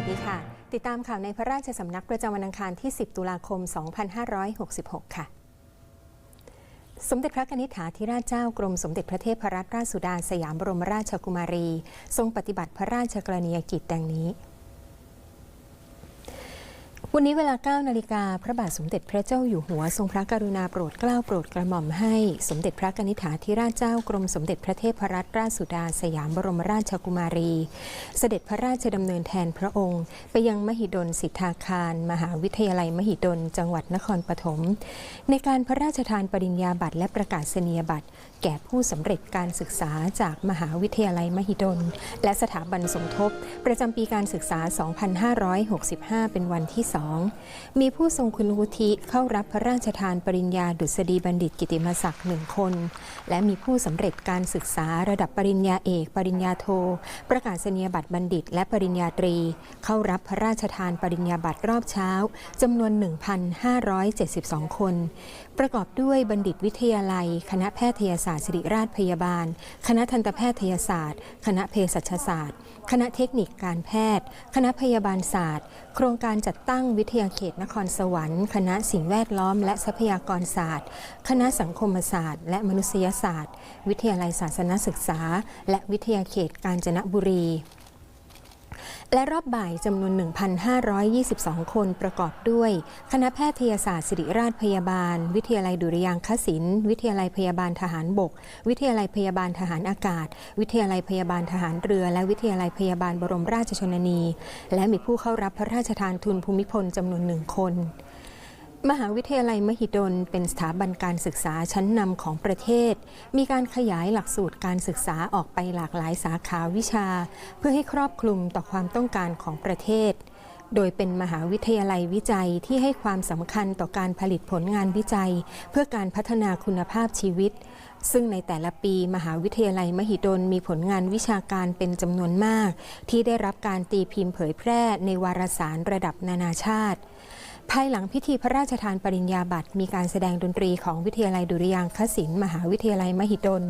วัสดีค่ะ ติดตามข่าวในพระราชสำนักประจำวันอังคารที่ 10 ตุลาคม 2566 ค่ะ สมเด็จพระนิษฐาธิราชเจ้ากรมสมเด็จพระเทพรัตนราชสุดาสยามบรมราชกุมารี ทรงปฏิบัติพระราชกรณียกิจดังนี้ วันนี้เวลา 9 นาฬิกา พระบาทสมเด็จพระเจ้าอยู่หัว ทรงพระกรุณาโปรดเกล้าโปรดกระหม่อมให้ สมเด็จพระนิษฐาธิราชเจ้ากรมสมเด็จพระเทพรัตนราชสุดาสยามบรมราชกุมารี เสด็จพระราชดำเนินแทนพระองค์ ไปยังมหิดลสิทธาคาร มหาวิทยาลัยมหิดล จังหวัดนครปฐมในการพระราชทานปริญญาบัตรและประกาศนียบัตร แก่ผู้สำเร็จการศึกษาจากมหาวิทยาลัยมหิดล และสถาบันสมทบ ประจำปีการศึกษา 2565 เป็นวันที่ 2 มีผู้ทรงคุณวุฒิเข้ารับพระราชทานปริญญาดุษฎีบัณฑิตกิติมศักดิ์หนึ่งคน และมีผู้สำเร็จการศึกษาระดับปริญญาเอก ปริญญาโท ประกาศนียบัตรบัณฑิต และปริญญาตรี เข้ารับพระราชทานปริญญาบัตรรอบเช้าจำนวน 1,572 คน ประกอบด้วยบัณฑิตวิทยาลัย คณะแพทยศาสตร์ศิริราชพยาบาล คณะทันตแพทยศาสตร์ คณะเภสัชศาสตร์ คณะเทคนิคการแพทย์ คณะพยาบาลศาสตร์ โครงการจัดตั้งวิทยาเขตนครสวรรค์ คณะสิ่งแวดล้อม และทรัพยากรศาสตร์ คณะสังคมศาสตร์ และมนุษยศาสตร์ วิทยาลัยศาสนศึกษา และวิทยาเขตกาญจนบุรี และรอบบ่ายจำนวน 1,522 คนประกอบด้วย คณะแพทยศาสตร์ศิริราชพยาบาล วิทยาลัยดุริยางคศิลป์วิทยาลัยพยาบาลทหารบก วิทยาลัยพยาบาลทหารอากาศ วิทยาลัยพยาบาลทหารเรือ และวิทยาลัยพยาบาลบรมราชชนนี และมีผู้เข้ารับพระราชทานทุนภูมิพลจำนวนหนึ่งคน มหาวิทยาลัยมหิดล เป็นสถาบันการศึกษาชั้นนำของประเทศ มีการขยายหลักสูตรการศึกษาออกไปหลากหลายสาขาวิชา เพื่อให้ครอบคลุมต่อความต้องการของประเทศ โดยเป็นมหาวิทยาลัยวิจัยที่ให้ความสำคัญต่อการผลิตผลงานวิจัย เพื่อการพัฒนาคุณภาพชีวิต ซึ่งในแต่ละปีมหาวิทยาลัยมหิดลมีผลงานวิชาการเป็นจำนวนมาก ที่ได้รับการตีพิมพ์เผยแพร่ในวารสารระดับนานาชาติ ภายหลังพิธีพระราชทานปริญญาบัตรมีการแสดงดนตรีของวิทยาลัยดุริยางคศิลป์มหาวิทยาลัยมหิดล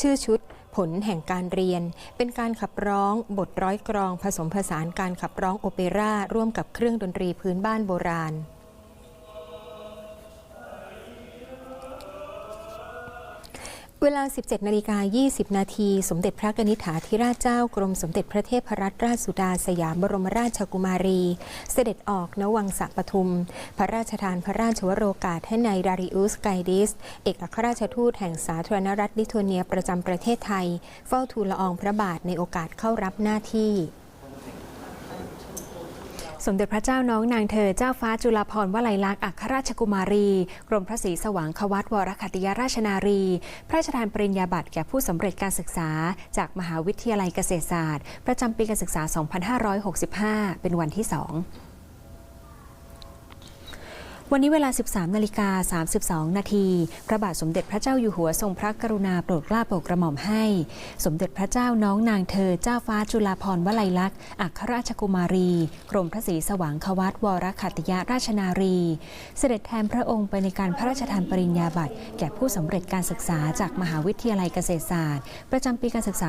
ชื่อชุดผลแห่งการเรียน เป็นการขับร้องบทร้อยกรองผสมผสานการขับร้องโอเปร่าร่วมกับเครื่องดนตรีพื้นบ้านโบราณ เวลา 17 นาฬิกา 20 นาที สมเด็จพระนิษฐาธิราชเจ้ากรมสมเด็จพระเทพรัตนราชสุดาสยามบรมราชกุมารี เสด็จออกณวังสะปทุม พระราชทานพระราชวโรกาสให้นายดาริอุสไกดิส เอกอัครราชทูตแห่งสาธารณรัฐลิทัวเนียประจำประเทศไทย เฝ้าทูลละอองพระบาทในโอกาสเข้ารับหน้าที่ สมเด็จพระเจ้าน้องนางเธอเจ้าฟ้าจุฬาภรณ์วลัยลักษณ์อัครราชกุมารี กรมพระศรีสว่างควัตวรคัตยราชนารี พระราชทานปริญญาบัตรแก่ผู้สำเร็จการศึกษา จากมหาวิทยาลัยเกษตรศาสตร์ ประจำปีการศึกษา 2565 เป็นวันที่สอง วันนี้เวลา 13 นาฬิกา 32 นาทีพระบาทสมเด็จพระเจ้าอยู่หัวทรงพระกรุณาโปรดเกล้าโปรดกระหม่อมให้ สมเด็จพระเจ้าน้องนางเธอเจ้าฟ้าจุฬาภรณ์วลัยลักษณ์อัครราชกุมารี กรมพระศรีสว่างควัตวรคัตยาราชนารี เสด็จแทนพระองค์ไปในการพระราชทานปริญญาบัตรแก่ผู้สำเร็จการศึกษาจากมหาวิทยาลัยเกษตรศาสตร์ ประจำปีการศึกษา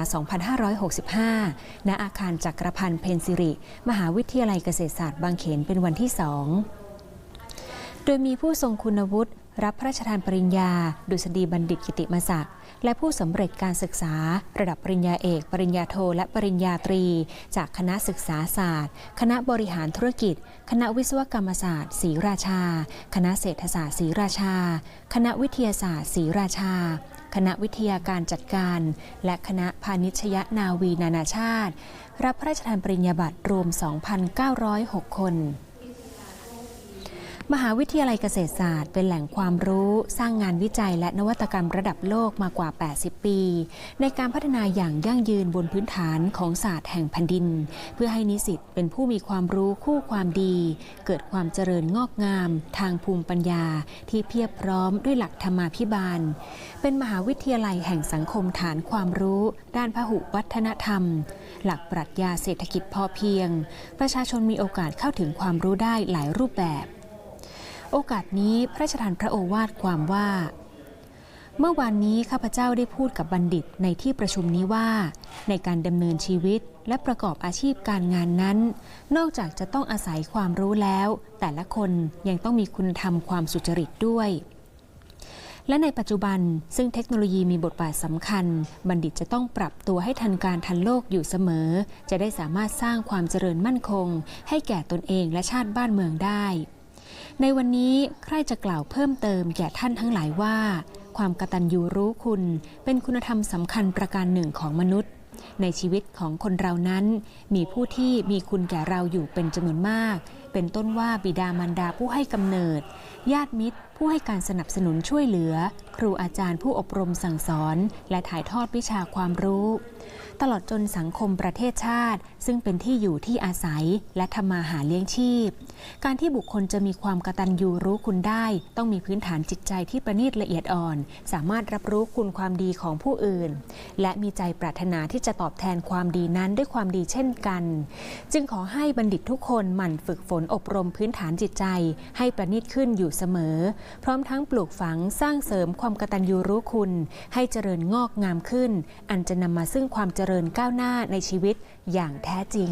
2565 ณ อาคารจักรพันธ์เพนซิริ มหาวิทยาลัยเกษตรศาสตร์บางเขนเป็นวันที่สอง โดยมีผู้ทรงคุณวุฒิรับพระราชทานปริญญา ดุษฎีบัณฑิตกิติมศักดิ์และผู้สำเร็จการศึกษา ระดับปริญญาเอก ปริญญาโท และปริญญาตรี จากคณะศึกษาศาสตร์ คณะบริหารธุรกิจ คณะวิศวกรรมศาสตร์ศรีราชา คณะเศรษฐศาสตร์ศรีราชา คณะวิทยาศาสตร์ศรีราชา คณะวิทยาการจัดการ และคณะพาณิชยนาวีนานาชาติ รับพระราชทานปริญญาบัตรรวม 2,906 คน มหาวิทยาลัยเกษตรศาสตร์ เป็นแหล่งความรู้สร้างงานวิจัยและนวัตกรรมระดับโลกมากว่า 80 ปี ในการพัฒนาอย่างยั่งยืนบนพื้นฐานของศาสตร์แห่งแผ่นดิน เพื่อให้นิสิตเป็นผู้มีความรู้คู่ความดี เกิดความเจริญงอกงาม ทางภูมิปัญญา ที่เพียบพร้อมด้วยหลักธรรมาภิบาล เป็นมหาวิทยาลัยแห่งสังคมฐานความรู้ ด้านพหุวัฒนธรรม หลักปรัชญาเศรษฐกิจพอเพียง ประชาชนมีโอกาสเข้าถึงความรู้ได้หลายรูปแบบ โอกาสนี้พระราชทานพระโอวาทความว่า เมื่อวานนี้ข้าพเจ้าได้พูดกับบัณฑิตในที่ประชุมนี้ว่า ในการดำเนินชีวิตและประกอบอาชีพการงานนั้น นอกจากจะต้องอาศัยความรู้แล้ว แต่ละคนยังต้องมีคุณธรรมความสุจริตด้วยและในปัจจุบันซึ่งเทคโนโลยีมีบทบาทสำคัญ บัณฑิตจะต้องปรับตัวให้ทันการทันโลกอยู่เสมอ จะได้สามารถสร้างความเจริญมั่นคง ให้แก่ตนเองและชาติบ้านเมืองได้ ในวันนี้ใครจะกล่าวเพิ่มเติมแก่ท่านทั้งหลายว่า ความกตัญญูรู้คุณ เป็นคุณธรรมสำคัญประการหนึ่งของมนุษย์ ในชีวิตของคนเรานั้น มีผู้ที่มีคุณแก่เราอยู่เป็นจำนวนมาก เป็นต้นว่าบิดามารดาผู้ให้กำเนิด ญาติมิตร ผู้ให้การสนับสนุนช่วยเหลือ ครูอาจารย์ผู้อบรมสั่งสอน และถ่ายทอดวิชาความรู้ ตลอดจนสังคมประเทศชาติ ซึ่งเป็นที่อยู่ที่อาศัยและทำมาหาเลี้ยงชีพ การที่บุคคลจะมีความกระตัญญูรู้คุณได้ ต้องมีพื้นฐานจิตใจที่ประณีตละเอียดอ่อน สามารถรับรู้คุณความดีของผู้อื่น และมีใจปรารถนาที่จะตอบแทนความดีนั้นด้วยความดีเช่นกัน จึงขอให้บัณฑิตทุกคนหมั่นฝึกฝนอบรมพื้นฐานจิตใจ ให้ประณีตขึ้นอยู่เสมอพร้อมทั้งปลูกฝังสร้างเสริมความกตัญญูรู้คุณ ให้เจริญงอกงามขึ้น อันจะนำมาซึ่งความเจริญก้าวหน้าในชีวิตอย่างแท้จริง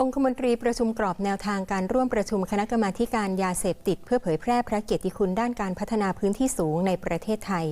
องคมนตรีประชุมกรอบแนวทางการร่วมประชุมคณะกรรมาการยาเสพติด เพื่อเผยแพร่พระเกียรติคุณด้านการพัฒนาพื้นที่สูงในประเทศไทย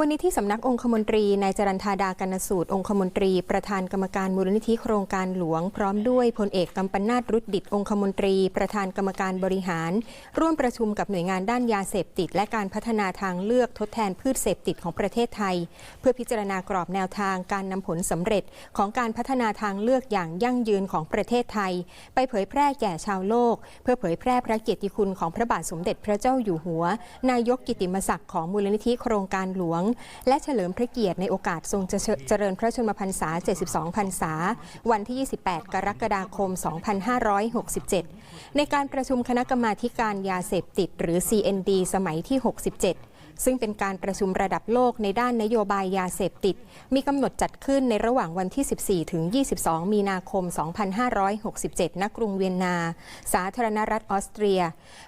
วันนี้ที่สำนักองคมนตรีนายจรันธาดากันสูตร องคมนตรี ประธานกรรมการมูลนิธิโครงการหลวง พร้อมด้วยพลเอกกัมปนาตรุดดิตองคมนตรี ประธานกรรมการบริหาร ร่วมประชุมกับหน่วยงานด้านยาเสพติด และการพัฒนาทางเลือกทดแทนพืชเสพติดของประเทศไทย เพื่อพิจารณากรอบแนวทางการนำผลสำเร็จของการพัฒนาทางเลือกอย่างยั่งยืนของประเทศไทย ไปเผยแพร่แก่ชาวโลก เพื่อเผยแพร่พระเกียรติคุณของพระบาทสมเด็จพระเจ้าอยู่หัว นายกกิติมศักดิ์ของมูลนิธิโครงการหลวงและเฉลิมพระเกียรติในโอกาสทรงเจเจริญพระชนมพรรษา 72 พรรษา วันที่ 28 กรกฎาคม 2567 ในการประชุมคณะกรรมาธิการยาเสพติดหรือ CND สมัยที่ 67 ซึ่งเป็นการประชุมระดับโลกในด้านนโยบายยาเสพติด มีกำหนดจัดขึ้นในระหว่างวันที่ 14 ถึง 22 มีนาคม 2567 ณ กรุงเวียนนา สาธารณรัฐออสเตรีย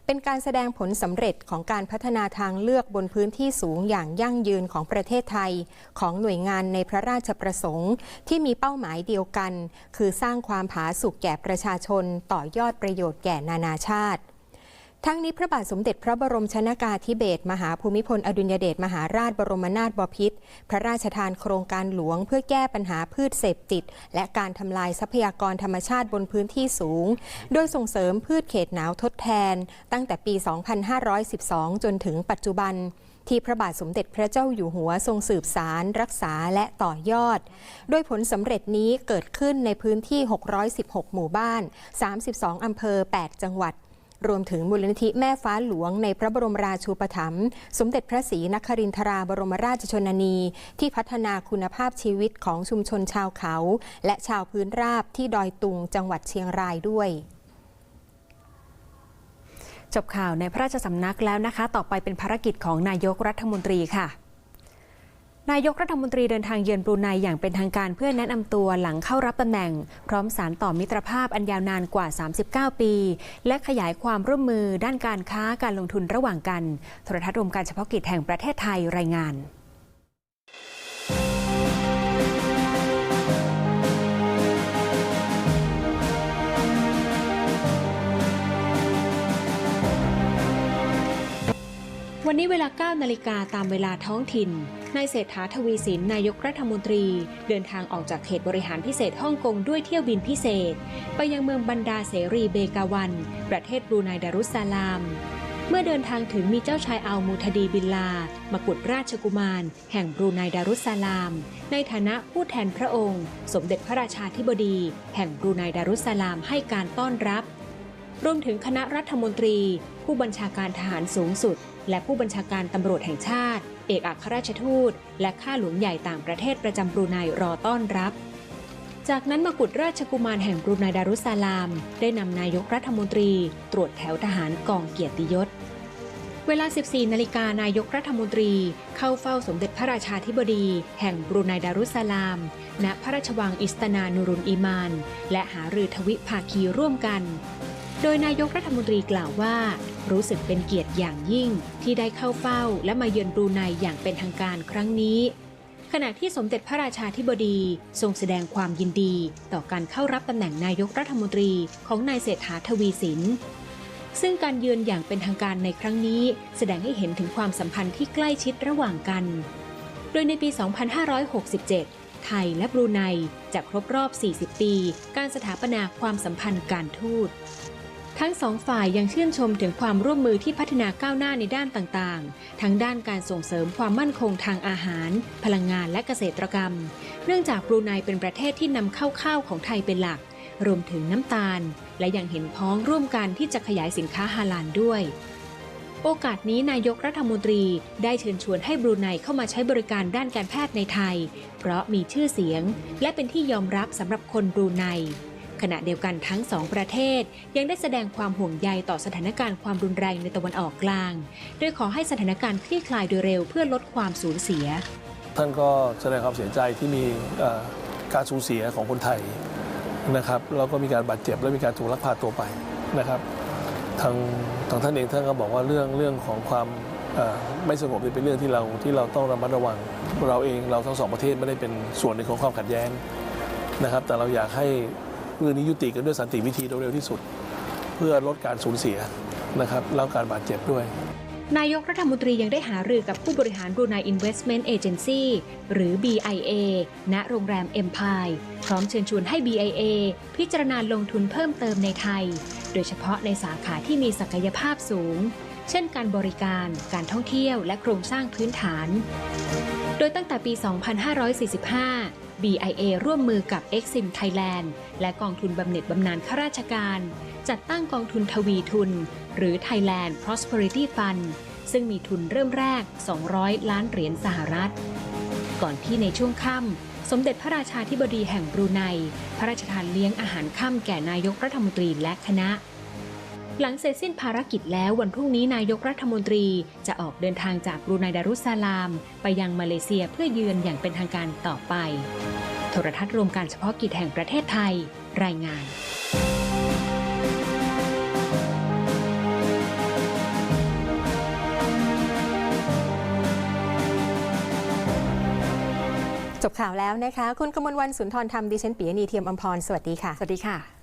เป็นการแสดงผลสำเร็จของการพัฒนาทางเลือกบนพื้นที่สูงอย่างยั่งยืนของประเทศไทย ของหน่วยงานในพระราชประสงค์ ที่มีเป้าหมายเดียวกัน คือสร้างความผาสุกแก่ประชาชนต่อยอดประโยชน์แก่นานาชาติ ทั้งนี้พระบาทสมเด็จพระบรมชนากาธิเบศรมหาภูมิพลอดุลยเดชมหาราชบรมนาถบพิตรพระราชทานโครงการหลวงเพื่อแก้ปัญหาพืชเสพติด และการทำลายทรัพยากรธรรมชาติบนพื้นที่สูง โดยส่งเสริมพืชเขตหนาวทดแทน ตั้งแต่ปี 2512 จนถึงปัจจุบันที่พระบาทสมเด็จพระเจ้าอยู่หัวทรงสืบสารรักษาและต่อยอด โดยผลสำเร็จนี้เกิดขึ้นในพื้นที่ 616 หมู่บ้าน 32 อำเภอ 8 จังหวัด รวมถึงมูลนิธิแม่ฟ้าหลวงในพระบรมราชูปถัมภ์สมเด็จพระศรีนครินทราบรมราชชนนี ที่พัฒนาคุณภาพชีวิตของชุมชนชาวเขา และชาวพื้นราบที่ดอยตุงจังหวัดเชียงรายด้วยจบข่าวในพระราชสำนักแล้วนะคะ ต่อไปเป็นภารกิจของนายกรัฐมนตรีค่ะ นายกรัฐมนตรีเดินทางเยือนบรูไนอย่างเป็นทางการเพื่อแนะนำตัวหลังเข้ารับตำแหน่ง พร้อมสารต่อมิตรภาพอันยาวนานกว่า 39 ปี และขยายความร่วมมือด้านการค้าการลงทุนระหว่างกันโทรทัศน์รวมการเฉพาะกิจแห่งประเทศไทยรายงานวันนี้เวลา 9 นาฬิกาตามเวลาท้องถิ่น นายเศรษฐาทวีสินนายกรัฐมนตรี เดินทางออกจากเขตบริหารพิเศษฮ่องกงด้วยเที่ยวบินพิเศษ ไปยังเมืองบันดาเสรีเบกาวัน ประเทศบรูไนดารุสซาลาม เมื่อเดินทางถึงมีเจ้าชายอัลมูทดีบินลา มกุฎราชกุมาร แห่งบรูไนดารุสซาลาม ในฐานะผู้แทนพระองค์ สมเด็จพระราชาธิบดี แห่งบรูไนดารุสซาลามให้การต้อนรับรวมถึงคณะรัฐมนตรี ผู้บัญชาการทหารสูงสุด และผู้บัญชาการตำรวจแห่งชาติ เอกอัครราชทูต และข้าหลวงใหญ่ต่างประเทศประจำบรูไนรอต้อนรับ จากนั้นมกุฎราชกุมารแห่งบรูไนดารุสซาลาม ได้นำนายกรัฐมนตรีตรวจแถวทหารกองเกียรติยศ เวลา 14 นาฬิกานายกรัฐมนตรีเข้าเฝ้าสมเด็จพระราชาธิบดี แห่งบรูไนดารุสซาลาม ณพระราชวังอิสตานานูรุนอีมาน และหารือทวิภาคีร่วมกัน โดยนายกรัฐมนตรีกล่าวว่า รู้สึกเป็นเกียรติอย่างยิ่งที่ได้เข้าเฝ้าและมาเยือนบรูไนอย่างเป็นทางการครั้งนี้ ขณะที่สมเด็จพระราชาธิบดีทรงแสดงความยินดี ต่อการเข้ารับตำแหน่งนายกรัฐมนตรีของนายเศรษฐาทวีสิน ซึ่งการเยือนอย่างเป็นทางการในครั้งนี้ แสดงให้เห็นถึงความสัมพันธ์ที่ใกล้ชิดระหว่างกัน โดยในปี 2567ไทยและบรูไนจะครบรอบ 40 ปี การสถาปนาความสัมพันธ์การทูต ทั้งสองฝ่ายยังชื่นชมถึงความร่วมมือที่พัฒนาก้าวหน้าในด้านต่างๆ ทั้งด้านการส่งเสริมความมั่นคงทางอาหาร พลังงานและเกษตรกรรม เนื่องจากบรูไนเป็นประเทศที่นำเข้าข้าวของไทยเป็นหลัก รวมถึงน้ำตาล และยังเห็นพ้องร่วมกันที่จะขยายสินค้าฮาลาลด้วย โอกาสนี้นายกรัฐมนตรีได้เชิญชวนให้บรูไนเข้ามาใช้บริการด้านการแพทย์ในไทย เพราะมีชื่อเสียง และเป็นที่ยอมรับสำหรับคนบรูไน ขณะเดียวกันทั้งสองประเทศยังได้แสดงความห่วงใยต่อสถานการณ์ความรุนแรงในตะวันออกกลาง โดยขอให้สถานการณ์คลี่คลายโดยเร็วเพื่อลดความสูญเสีย ท่านก็แสดงความเสียใจที่มีการสูญเสียของคนไทยนะครับแล้วก็มีการบาดเจ็บและมีการถูกลักพาตัวไปนะครับทางทางท่านเองท่านก็บอกว่าเรื่องเรื่องของความไม่สงบเป็นเรื่องที่เราที่เราต้องระมัดระวัง เราเองเราทั้งสองประเทศไม่ได้เป็นส่วนหนึ่งของความขัดแย้งนะครับ แต่เราอยากให้ เรื่องนี้ยุติกันด้วยสันติวิธีโดยเร็วที่สุด เพื่อลดการสูญเสียนะครับแล้วการบาดเจ็บด้วย นายกรัฐมนตรียังได้หารือกับผู้บริหารบรูไน Investment Agency หรือ BIA ณโรงแรม Empire พร้อมเชิญชวนให้ BIA พิจารณาลงทุนเพิ่มเติมในไทย โดยเฉพาะในสาขาที่มีศักยภาพสูง เช่นการบริการ การท่องเที่ยวและโครงสร้างพื้นฐาน โดยตั้งแต่ปี 2545 BIA ร่วมมือกับ Exim Thailand และกองทุนบำเหน็จบำนาญข้าราชการ จัดตั้งกองทุนทวีทุน หรือ Thailand Prosperity Fund ซึ่งมีทุนเริ่มแรก 200 ล้านเหรียญสหรัฐ ก่อนที่ในช่วงค่ำ สมเด็จพระราชาธิบดีแห่งบรูไน พระราชทานเลี้ยงอาหารค่ำแก่นายกรัฐมนตรีและคณะ หลังเสร็จสิ้นภารกิจแล้ววันพรุ่งนี้นายกรัฐมนตรีจะออกเดินทางจากบรูไนดารุสซาลาม ไปยังมาเลเซียเพื่อเยือนอย่างเป็นทางการต่อไป โทรทัศน์รวมการเฉพาะกิจแห่งประเทศไทย รายงานจบข่าวแล้วนะคะ คุณกมลวันสุนทรธรรมดิฉันปียนีเทียมอมพร สวัสดีค่ะ สวัสดีค่ะ